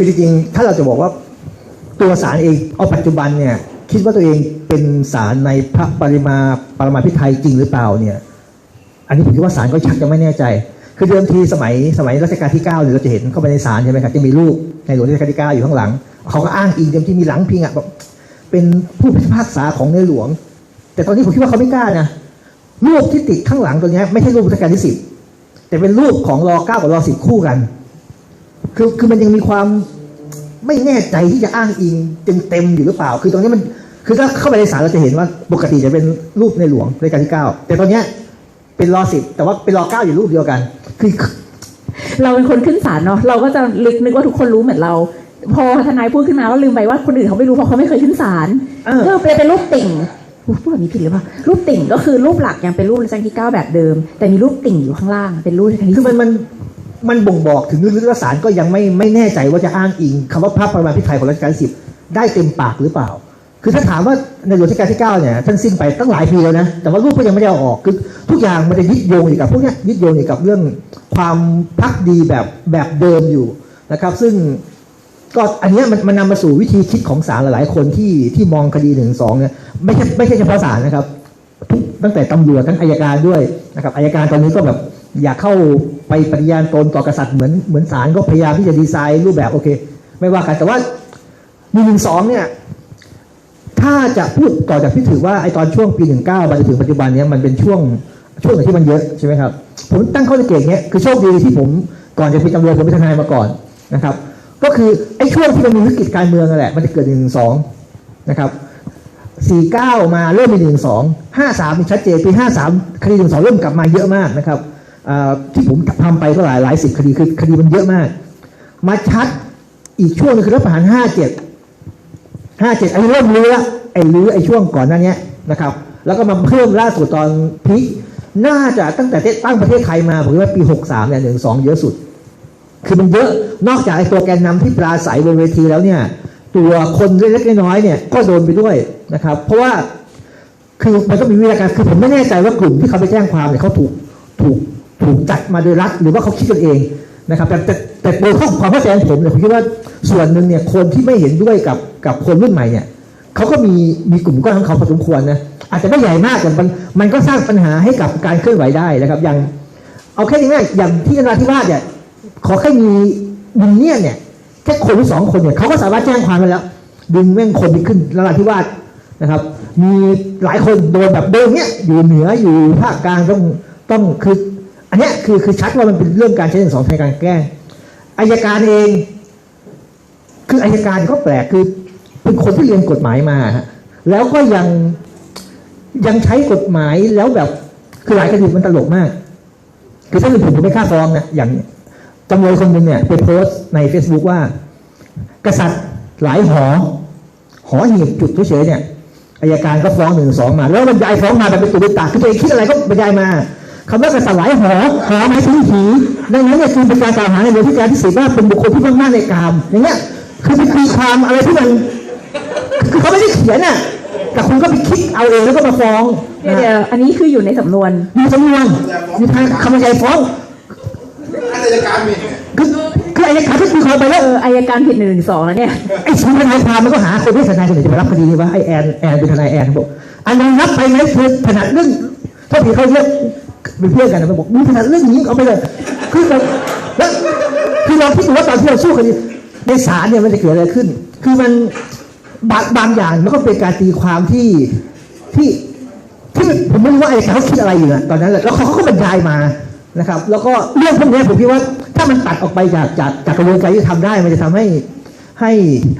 คือจริงๆถ้าเราจะบอกว่าตัวสารเองเอาปัจจุบันเนี่ยคิดว่าตัวเองเป็นสารในพระปริมาปรมาภิไธยจริงหรือเปล่าเนี่ย อันนี้ผมคิดว่าสารก็ชักจะไม่แน่ใจ คือเดิมทีสมัยสมัยรัชกาลที่9เนี่ยเราจะเห็นเข้าไปในสารใช่ไหมครับจะมีรูปในหลวงรัชกาลที่ 9 อยู่ข้างหลัง เขาก็อ้างอิงเต็มที่มีหลังพิงอะแบบเป็นผู้พิพากษาของในหลวง แต่ตอนนี้ผมคิดว่าเขาไม่กล้านะรูปที่ติดข้างหลังตัวเนี้ยไม่ใช่รูปรัชกาลที่สิบแต่เป็นรูปของรอเก้ากับรอสิบคู่กัน คือคือมันยังมีความไม่แน่ใจที่จะอ้างอิงเต็มเต็มๆอยู่หรือเปล่า คือตรงนี้มันคือถ้าเข้าไปในศาลเราจะเห็นว่าปกติจะเป็นรูปในหลวงรัชกาลที่เก้าแต่ตอนเนี้ยเป็นรอสิบแต่ว่าเป็นรอเก้าอยู่รูปเดียวกัน คือเราเป็นคนขึ้นศาลเนาะเราก็จะลึกนึกว่าทุกคนรู้เหมือนเรา พอทนายพูดขึ้นมาก็ลืมไปว่าคนอื่นเขาไม่รู้เพราะเขาไม่เคยขึ้นศาลเออก็เป็นเป็นรูปติ่งพูดพูดแบบนี้ผิดหรือเปล่ารูปติ่งก็คือรูปหลักยังเป็นรูปรัชกาลที่เก้าแบบเดิม แต่มีรูปติ่งอยู่ข้างล่างเป็นรูปรัชกาลที่คือสิมันบมัน มันบ่งบอกถึงลึกๆว่าศาลก็ยังไม่ไม่แน่ใจว่าจะอ้างอิงคำว่าพระประมาพิไทยของรัชกาลที่สิบได้เต็มปากหรือเปล่า คือถ้าถามว่าในหลวงรัชกาลที่เก้าเนี่ยท่านสิ้นไปตั้งหลายปีแล้วนะ แต่ว่ารูปก็ยังไม่ได้ออก คือทุกอย่างมันจะยึดโยงอยู่กับพวกนี้ยึดโยงอยู่กับเรื่องความพักดีแบบแบบเดิมอยู่นะครับ ซึ่งก็อันนี้มันมันนำมาสู่วิธีคิดของศาลหลายๆ คนที่ที่มองคดีหนึ่งสองเนี่ยไม่ใช่ไม่ใช่เฉพาะศาลนะครับตั้งแต่ตำรวจทั้งอายการด้วยนะครับอายการตอนนี้ก็แบบอยากเข้า ไปปฏิญาณตนต่อกษัตริย์เหมือนเหมือนศาลก็พยายามที่จะดีไซน์รูปแบบโอเค ไม่ว่ากันแต่ว่าหนึ่งหนึ่งสองเนี่ยถ้าจะพูดต่อจากที่ถือว่าไอตอนช่วงปีหนึ่งเก้ามาจนถึงปัจจุบันเนี้ยมันเป็นช่วงช่วงไหนที่มันเยอะใช่ไหมครับผมตั้งข้อสังเกตเนี้ยคือโชคดีที่ผมก่อนจะเป็นตำรวจผมเป็นทนายมาก่อนนะครับ ก็คือไอ้ช่วงที่มันมีวิกฤตการเมืองนั่นแหละมันจะเกิดหนึ่งสองนะครับสี่เก้ามาเริ่มมีหนึ่งสองห้าสามชัดเจนปีห้าสามคดีหนึ่งสองเริ่มกลับมาเยอะมากนะครับ ที่ผมทำไปก็หลายหลายสิบคดีคือคดีมันเยอะมาก มาชัดอีกช่วงนึงคือรัฐประหารห้าเจ็ดห้าเจ็ดไอ้เริ่มรื้อไอ้รื้อไอ้ช่วงก่อนหน้านี้นะครับ แล้วก็มาเพิ่มล่าสุดตอนพีน่าจะตั้งแต่ตั้งประเทศไทยมาผมว่าปีหกสามเนี่ยหนึ่งสองเยอะสุด คือมันเยอะนอกจากไอ้ตัวแกนนำที่ปราศัยบนเวทีแล้วเนี่ยตัวคนเล็กๆน้อยๆเนี่ยก็โดนไปด้วยนะครับ เพราะว่าคือมันก็มีวิธีการคือผมไม่แน่ใจว่ากลุ่มที่เขาไปแจ้งความเนี่ยเขาถูกถูก ถูกจัดมาโดยรัฐหรือว่าเขาคิดกันเองนะครับแต่แต่แต่โดยข้อความเข้าใจของผมเนี่ยผมคิดว่าส่วนหนึ่งเนี่ยคนที่ไม่เห็นด้วยกับกับคนรุ่นใหม่เนี่ยเขาก็มีมีกลุ่มก้อนของเขาพอสมควรนะอาจจะไม่ใหญ่มากแต่มันมันก็สร้างปัญหาให้กับการเคลื่อนไหวได้นะครับ อย่าง เอาแค่ง่ายอย่างที่นราธิวาสเนี่ยขอแค่มีมินเนี่ยเนี่ยแค่คนหรือสองคนเนี่ยเขาก็สามารถแจ้งความไปแล้ว ดึงแม่งคนไปขึ้นนราธิวาสนะครับ มีหลายคนโดนแบบโดนเนี่ยอยู่เหนืออยู่ภาคกลางต้องต้องคือ อันนี้คือคือชัดว่ามันเป็นเรื่องการใช้หนึ่งสองในการแก้อายการเอง คืออายการก็แปลกคือเป็นคนที่เรียนกฎหมายมาฮะแล้วก็ยังยังใช้กฎหมายแล้วแบบคือหลายคดีมันตลกมาก คือถ้าเป็นผมผมไม่กล้าฟ้องนะอย่างจำเลยคนหนึ่งเนี่ยไปโพสต์ใน Facebook ว่า กษัตริย์หลายหอ หอหีบจุดเฉยเนี่ยอายการก็ฟ้องหนึ่งสองมา แล้วบรรยายฟ้องมาแบบเป็นตุเป็นตาคือตัวเองคิดอะไรก็บรรยายมา คำว่ากษัตริย์หลายหอหอหมายถึงผีดังนั้นเนี่ยคือเป็นการกล่าวหาในหลวงที่การที่สิบว่าเป็นบุคคลที่มากหน้าจในกามอย่างเงี้ยคือเป็นตีความอะไรที่มันคือเขาไม่ได้เขียนน่ะแต่คุณก็ไปคิดเอาเองแล้วก็มาฟ้องเดี๋ยวนะเดี๋ยวอันนี้คืออยู่ในสำนวนมีจำนวนมีทางคำบรรยายฟ้องอันายการมีเนี่ยคือคืออายการที่คุยเขาไปแล้วเอออายการผิดหนึ่งหนึ่งสองแล้วเนี่ยไอ้ชั้นทนายความมันก็หาคนที่ทนายคนไหนจะมารับคดีนี้วะไอ้แอนแอนเป็นทนายแอนบอกอันนั้นรับไปไหมเธอถนัดเรื่องถ้าผีเขาเรียก เป็นเพื่อนกันนะมันบอกมึงถนัดเรื่องนี้เอาไปเลย คือแบบแล้วคือเราคิดดูว่าตอนที่เราสู้คดีในศาลเนี่ยมันจะเกิดอะไรขึ้น คือมันบางบางอย่างมันก็เป็นการตีความที่ที่ที่ผมไม่รู้ว่าไอายการเขาคิดอะไรอยู่นะตอนนั้นแหละแล้วเขาเขาก็บรรยายมานะครับ แล้วก็เรื่องพวกนี้ผมคิดว่าถ้ามันตัดออกไปจากจากจากกระบวนการที่ทำได้ มันจะทำให้ให้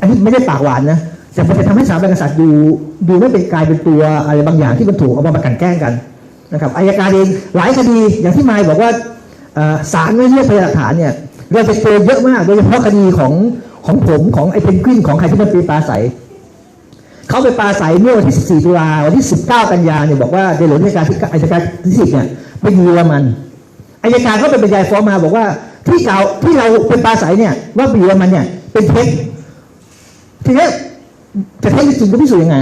อันนี้ไม่ได้ปากหวานนะแต่มันจะทำให้สถาบันกษัตริย์ดูดูไม่เป็นกลายเป็นตัวอะไรบางอย่างที่มันถูกเอามาประกันแกล้งกัน นะครับอายการเองหลายคดีอย่างที่มายบอกว่าศาลไม่เรียกพยานหลักฐานเนี่ยเราจะเจอเยอะมากโดยเฉพาะคดีของของผมของไอ้เพนกวินของใครที่มันเป็นปลาใสเขาไปปราศัยเมื่อวันที่ 14 ตุลาวันที่ 19 กันยาเนี่ยบอกว่าในหลวงราชการที่อัยการที่10เนี่ยไปอยู่เยอรมันอายการเขาไปบรรยายฟ้องมาบอกว่าที่เก่าที่เราเป็นปราศัยเนี่ยว่าไปอยู่เยอรมันเนี่ยเป็นเท็จทีนี้จะเท็จริงก็พิสูจน์ยังไง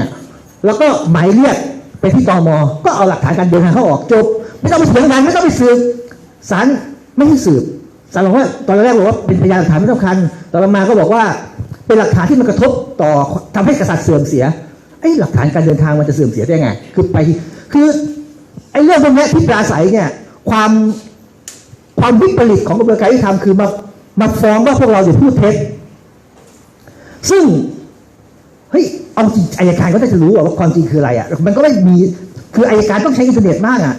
แล้วก็หมายเรียก ไปที่ตมก็เอาหลักฐานการเดินทางเข้าออกจบไม่ต้องไปเถียงกันไม่ต้องไปสืบศาลไม่ให้สืบศาลบอกว่าตอนแรกบอกว่าเป็นพยานหลักฐานไม่สำคัญต่อมาก็บอกว่าเป็นหลักฐานที่มันกระทบต่อทำให้กษัตริย์เสื่อมเสียไอ้หลักฐานการเดินทางมันจะเสื่อมเสียได้ไง คือไปคือไอ้เรื่องพวกนี้ที่ปราศัยเนี่ยความความวิปริตของกระบวนการยุติธรรมคือมามาฟ้องว่าพวกเราอย่พูดเท็จซึ่งเฮ้ย เอาอายการก็จะรู้ว่าความจริงคืออะไรอะ มันก็ไม่มี คืออายการต้องใช้อินเทอร์เน็ตมากอะ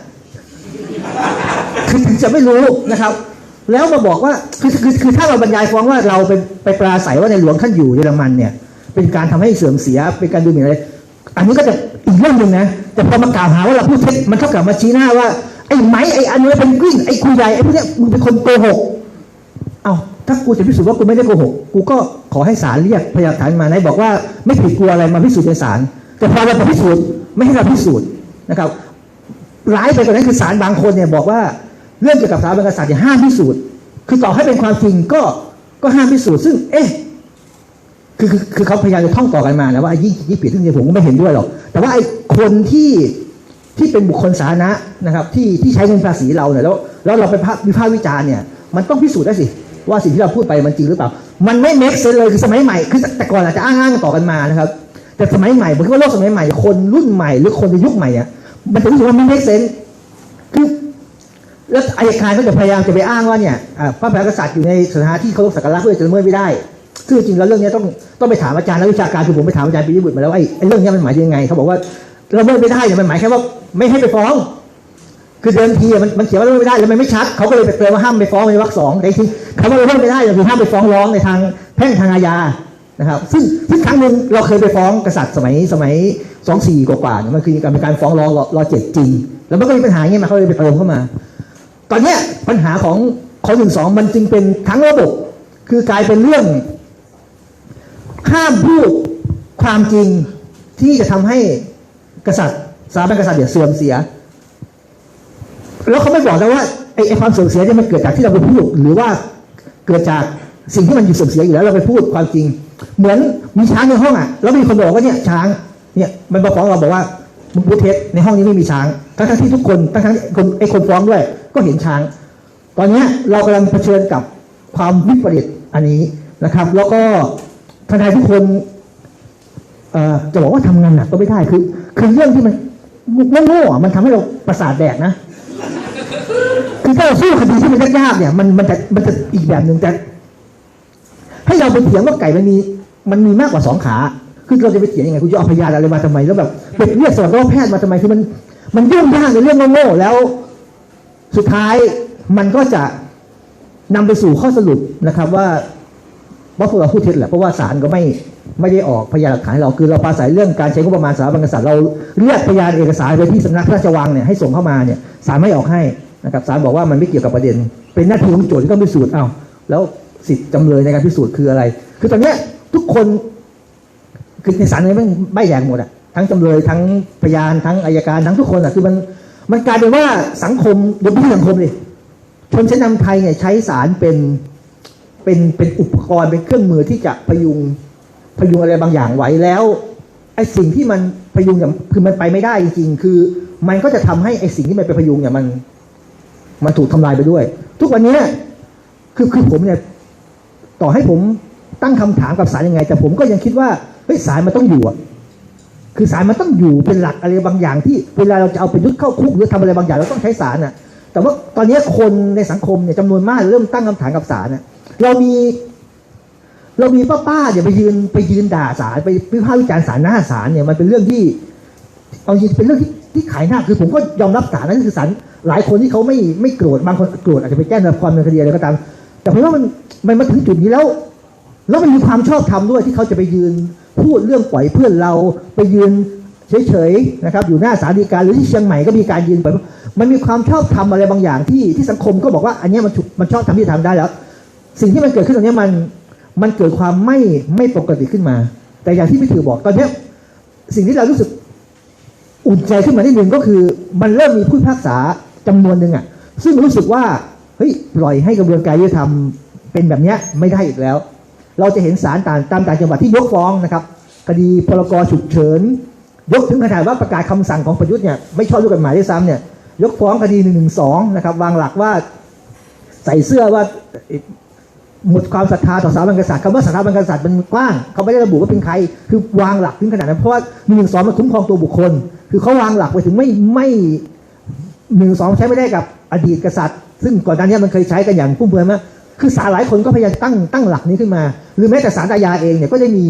คือจะไม่รู้นะครับ แล้วมาบอกว่าคือคือคือถ้าเราบรรยายฟ้องว่าเราเป็นไปปราศัยว่าในหลวงท่านอยู่เยอรมันเนี่ย เป็นการทำให้เสื่อมเสียเป็นการดูหมิ่นอะไร อันนี้ก็จะอีกเรื่องหนึ่งนะ แต่พอมากล่าวหาว่าเราพูดเท็จมันเท่ากับมาชี้หน้าว่าไอ้ไม้ไอ้อันนี้เป็นกวินไอ้คุยใหญ่ไอ้พวกเนี้ยมึงเป็นคนโกหก ถ้ากูจะพิสูจน์ว่ากูไม่ได้โกหก กูก็ขอให้ศาลเรียกพยานฐานมาไหนบอกว่าไม่ผิดกลัวอะไรมาพิสูจน์ในศาลแต่พอเราไปพิสูจน์ไม่ให้เราพิสูจน์นะครับร้ายไปกว่านั้นคือศาลบางคนเนี่ยบอกว่าเรื่องเกี่ยวกับสถาบันกษัตริย์เนี่ยห้ามพิสูจน์ คือต่อให้เป็นความจริงก็ก็ห้ามพิสูจน์ซึ่ง เอ๊ะคือคือคือเขาพยายามจะท่องต่อกันมานะว่าไอ้ยี่ยี่ผิดซึ่งจริงๆผมก็ไม่เห็นด้วยหรอกแต่ว่าไอ้คนที่ที่เป็นบุคคลสาธารณะนะครับ ที่ที่ใช้เงินภาษีเราเนี่ยแล้วแล้วเราไปพาวิพากษ์วิจารณ์เนี่ย มันต้องพิสูจน์ได้สิ ว่าสิ่งที่เราพูดไปมันจริงหรือเปล่า มันไม่ make sense เลยคือสมัยใหม่คือแต่ก่อนอาจจะอ้างๆต่อกันมานะครับ แต่สมัยใหม่ผมคิดว่าโลกสมัยใหม่ คนรุ่นใหม่หรือคนในยุคใหม่เนี่ยมันจะรู้สึกว่าไม่ make sense คือแล้วอายการก็จะพยายามจะไปอ้างว่าเนี่ยอ่าพระมหากษัตริย์อยู่ในสถานที่เคารพสักการะเพื่อจะละเมิดไม่ได้ซึ่งจริงแล้วเรื่องนี้ต้องต้องไปถามอาจารย์นักวิชาการคือผมไปถามอาจารย์ปิยบุตรมาแล้วไอ้เรื่องนี้มันหมายยังไงเขาบอกว่าละเมิดไม่ได้เนี่ยมันหมายแค่ว่าไม่ให้ไปฟ้อง คือเดิมทีมันมันเขียนว่าละเมิดไม่ได้แล้วมันไม่ชัดเขาก็เลยไปเติมว่าห้ามไปฟ้องในวรรคสองแต่จริงๆคำว่าละเมิดไม่ได้เนี่คือห้ามไปฟ้องร้องในทางแพ่งทางอาญานะครับ ซึ่งซึ่งครั้งหนึ่งเราเคยไปฟ้องกษัตริย์สมัยสมัยสองสี่กว่าๆเนี่ยมันคือการเป็นการฟ้องร้องรอรอเจ็ดจริง แล้วมันก็มีปัญหาเงี้ยมาเขาเลยไปเติมเข้ามา ตอนเนี้ยปัญหาของข้อหนึ่งสองมันจึงเป็นทั้งระบบ คือกลายเป็นเรื่องห้ามพูดความจริงที่จะทำให้กษัตริย์สถาบันกษัตริย์เสื่อมเสีย แล้วเขาไม่บอกนะว่าไอ้ไอความเสื่อมเสียเนี่ยมันเกิดจากที่เราไปพูดหรือว่าเกิดจากสิ่งที่มันอยู่เสื่อมเสียอยู่แล้วเราไปพูดความจริง เหมือนมีช้างในห้องอะแล้วมีคนบอกว่าเนี่ยช้างเนี่ยมันมาฟ้องเราบอกว่ามึงพูดเท็จในห้องนี้ไม่มีช้างทั้งที่ทุกคนทั้งๆคนไอ้คนฟ้องด้วย ก็เห็นช้าง ตอนเนี้ยเรากำลังเผชิญกับความวิปริตอันนี้นะครับ แล้วก็ทนายทุกคนจะบอกว่าทำงานหนักก็ไม่ได้คือ คือเรื่องที่มันโง่ๆอะมันทำให้เราประสาทแดกนะ คือถ้าเราสู้คดีที่มันยากๆเนี่ยมันมันจะมันจะอีกแบบหนึ่งแต่ให้เราไปเถียงว่าไก่มันมีมันมีมากกว่าสองขา คือเราจะไปเถียงยังไงคุณจะเอาพยานอะไรมาทำไม แล้วแบบไปเรียกสัตวแพทย์มาทำไมคือมัน มันยุ่งยากในเรื่องโง่ๆแล้ว สุดท้ายมันก็จะนำไปสู่ข้อสรุปนะครับ ว่าว่าพวกเราพูดเท็จแหละเพราะว่าศาลก็ไม่ไม่ได้ออกพยานหลักฐานให้เราคือเราปราศัยเรื่องการใช้งบประมาณสถาบันกษัตริย์เราเรียกพยานเอกสารไปที่สำนักพระราชวังเนี่ยให้ส่งเข้ามาเนี่ยศาลไม่ออกให้ นะครับศาลบอกว่ามันไม่เกี่ยวกับประเด็น เป็นหน้าที่ของโจทย์ที่ต้องพิสูจน์เอ้าแล้วสิทธิ์จำเลยในการพิสูจน์คืออะไร คือตอนนี้ทุกคนคือในศาลเนี่ยม่ไม่แยงหมดอะทั้งจำเลยทั้งพยานทั้งอายการทั้งทุกคนอะคือมันมันกลายเป็นว่าสังคมโดยเฉพาะสังคมเลยชนชั้นนำไทยเนี่ยใช้สารเป็นเป็นเป็นอุปกรณ์เป็นเครื่องมือที่จะพยุงพยุงอะไรบางอย่างไว้แล้วไอ้สิ่งที่มันพยุงอย่างคือมันไปไม่ได้จริงๆ คือ มันก็จะทำให้ไอ้สิ่งที่มันไปพยุงเนี่ยมัน มันถูกทำลายไปด้วย ทุกวันนี้คือคือผมเนี่ยต่อให้ผมตั้งคำถามกับศาลยังไง แต่ผมก็ยังคิดว่าเฮ้ยศาลมันต้องอยู่อะคือศาลมันต้องอยู่เป็นหลักอะไรบางอย่าง ที่เวลาเราจะเอาไปยุดเข้าคุกหรือทำอะไรบางอย่างเราต้องใช้ศาลน่ะ แต่ว่าตอนนี้คนในสังคมเนี่ยจำนวนมากเริ่มตั้งคำถามกับศาลน่ะเรามีเรามีป้าป้าๆเนี่ยไปยืนไปยืนด่าศาลไปวิพากษ์วิจารณ์ศาลหน้าศาลเนี่ยมันเป็นเรื่องที่เอาจริงเป็นเรื่องที่ ที่ขายหน้าคือผมก็ยอมรับศาลนั่นคือศาลหลายคนที่เขาไม่ไม่โกรธบางคนโกรธอาจจะไปแจ้งความดำเนินคดีอะไรก็ตาม แต่ผมว่ามันมันมาถึงจุดนี้แล้ว แล้วมันมีความชอบธรรมด้วยที่เขาจะไปยืนพูดเรื่องปล่อยเพื่อนเราไปยืนเฉยๆนะครับอยู่หน้าศาลฎีกาหรือที่เชียงใหม่ก็มีการยืนไปมันมีความชอบธรรมอะไรบางอย่างที่ที่สังคมก็บอกว่าอันนี้มันมันชอบทำที่ทำได้แล้ว สิ่งที่มันเกิดขึ้นตรงนี้มันมันเกิดความไม่ไม่ปกติขึ้นมา แต่อย่างที่พี่ถือบอกตอนนี้สิ่งที่เรารู้สึก อุ่นใจขึ้นมานิดนึงก็คือ มันเริ่มมีผู้พิพากษาจำนวนหนึ่งอะ ซึ่งรู้สึกว่าเฮ้ยปล่อยให้กระบวนการยุติธรรมเป็นแบบเนี้ยไม่ได้อีกแล้ว เราจะเห็นศาลต่างตามต่างจังหวัดที่ยกฟ้องนะครับ คดีพรกรฉุกเฉิน ยกถึงขนาดว่าประกาศคำสั่งของประยุทธ์เนี่ยไม่ชอบด้วยกฎหมายด้วยซ้ำเนี่ยยกฟ้องคดีหนึ่งหนึ่งสองนะครับวางหลักว่าใส่เสื้อว่า หมดความศรัทธาต่อสถาบันกษัตริย์คำว่าสถาบันกษัตริย์มันกว้างเขาไม่ได้ระบุว่าเป็นใคร คือวางหลักถึงขนาดนั้นเพราะว่าหนึ่งสองมันคุ้มครองตัวบุคคล คือเขาวางหลักไปถึงไม่ไม่หนึ่งสองใช้ไม่ได้กับอดีตกษัตริย์ ซึ่งก่อนหน้านี้มันเคยใช้กันอย่างพุ่มเพือยมากคือศาหลายคนก็พยายามตั้งตั้งหลักนี้ขึ้นมา หรือแม้แต่ศาลอาญาเองเนี่ยก็ได้มี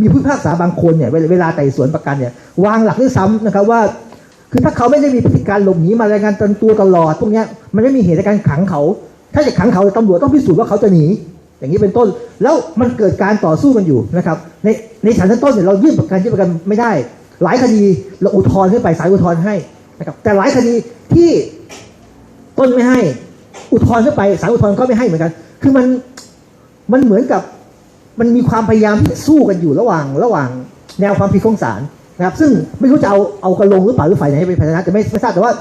มีผู้พิพากษาบางคนเนี่ยเวลาไต่สวนประกันเนี่ยวางหลักด้วยซ้ำนะครับว่า คือถ้าเขาไม่ได้มีพฤติการหลบหนีมารายงานตัวตลอดพวกนี้มันไม่มีเหตุในการขังเขา ถ้าจะขังเขาตำรวจต้องพิสูจน์ว่าเขาจะหนี อย่างนี้เป็นต้น แล้วมันเกิดการต่อสู้กันอยู่นะครับ ในในศาลชั้นต้นเนี่ยเรายื่นประกันยื่นประกันไม่ได้ หลายคดีเราอุทธรณ์ขึ้นไปศาลอุทธรณ์ให้นะครับแต่หลายคดีที่ต้นไม่ให้ อุทธรณ์ขึ้นไปศาลอุทธรณ์ก็ไม่ให้เหมือนกัน คือมันมันเหมือนกับมันมีความพยายามที่สู้กันอยู่ระหว่างระหว่างแนวความผิดของศาลนะครับ ซึ่งไม่รู้จะเอาเอากันลงหรือเปล่าหรือฝ่ายไหนเป็นฝ่านะแต่ไม่ไม่ทราบแต่ว่า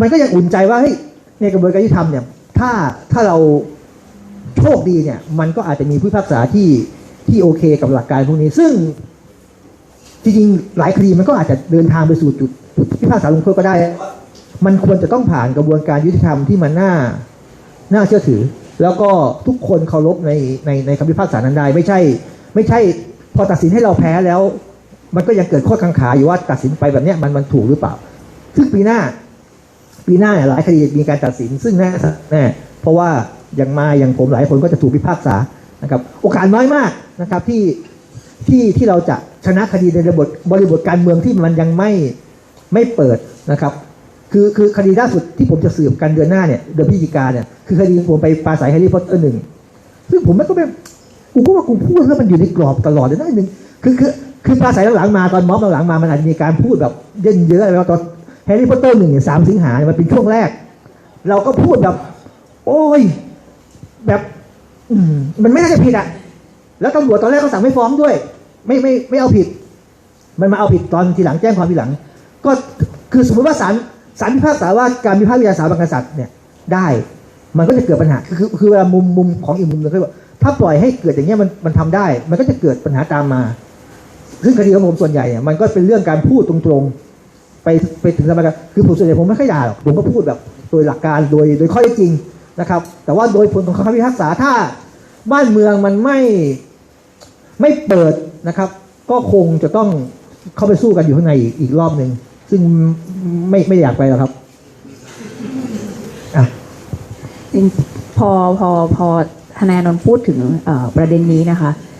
มันก็ยังอุ่นใจว่าเฮ้ยในกระบวนการยุติธรรมเนี่ย ถ้าถ้าเราโชคดีเนี่ย มันก็อาจจะมีผู้พิพากษาที่ที่โอเคกับหลักการพวกนี้ ซึ่งจริงๆหลายคดีมันก็อาจจะเดินทางไปสู่จุดจุดพิพากษาลงโทษก็ได้ มันควรจะต้องผ่านกระบวนการยุติธรรมที่มันน่าน่าเชื่อถือ แล้วก็ทุกคนเคารพในในในคำพิพากษานั้นได้ไม่ใช่ ไม่ใช่พอตัดสินให้เราแพ้แล้ว มันก็ยังเกิดข้อกังขาอยู่ว่าตัดสินไปแบบเนี้ยมันมันถูกหรือเปล่า ซึ่งปีหน้า ปีหน้าหลายคดีมีการตัดสินซึ่งแน่แน่เพราะว่าอย่างมาอย่างผมหลายคนก็จะถูกพิพากษานะครับ โอกาสน้อยมากนะครับที่ที่ที่เราจะชนะคดีในระบบบริบทการเมืองที่มันยังไม่ไม่เปิดนะครับ คือคือคดีล่าสุดที่ผมจะสืบกันเดือนหน้าเนี่ยเดือนพฤศจิกาเนี่ยคือคดีผมไปปาศัยแฮร์รี่พอตเตอร์หนึ่งซึ่งผมไม่ก็แบบกูก็ว่ากูพูดแล้วมันอยู่ในกรอบตลอดเลยนะหนึ่งคือคือคือปราศัยหลังมาตอนม็อบหลังมามันอาจจะมีการพูดแบบเย็นเยอะอะไรว่าตอน แฮร์รี่พอตเตอร์หนึ่งสามสิงหามันเป็นช่วงแรก เราก็พูดแบบ โอ้ย แบบมมันไม่น่าจะผิดอะ แล้วตำรวจตอนแรกก็สั่งไม่ฟ้องด้วย ไม่ไม่ไม่เอาผิด มันมาเอาผิดตอนทีหลังแจ้งความทีหลัง ก็คือสมมติว่าศาลศาลพิพากษาว่าการพิพากษาวิจารณ์สถาบันกษัตริย์เนี่ยได้มันก็จะเกิดปัญหา คือคือเวลามุมมุมของอีกมุมหนึงก็ว่าถ้าปล่อยให้เกิดอย่างเงี้ยมันมันทำได้ มันก็จะเกิดปัญหาตามมา ซึ่งคดีของผมส่วนใหญ่เนี่ยมันก็เป็นเรื่องการพูดตรงๆ ไปไปถึงสถาบันกษัตริย์คือผมส่วนใหญ่ผมไม่ค่อยด่าหรอกผมก็พูดแบบโดยหลักการโดยโดยข้อเท็จจริงนะครับ แต่ว่าโดยผลของคำพิพากษาถ้าบ้านเมืองมันไม่ไม่เปิดนะครับ ก็คงจะต้องเข้าไปสู้กันอยู่ข้างในอีกอีกรอบหนึ่งซึ่งไม่ไม่อยากไปหรอกครับอะพอพอพอทนายนนท์พูดถึงประเด็นนี้นะคะ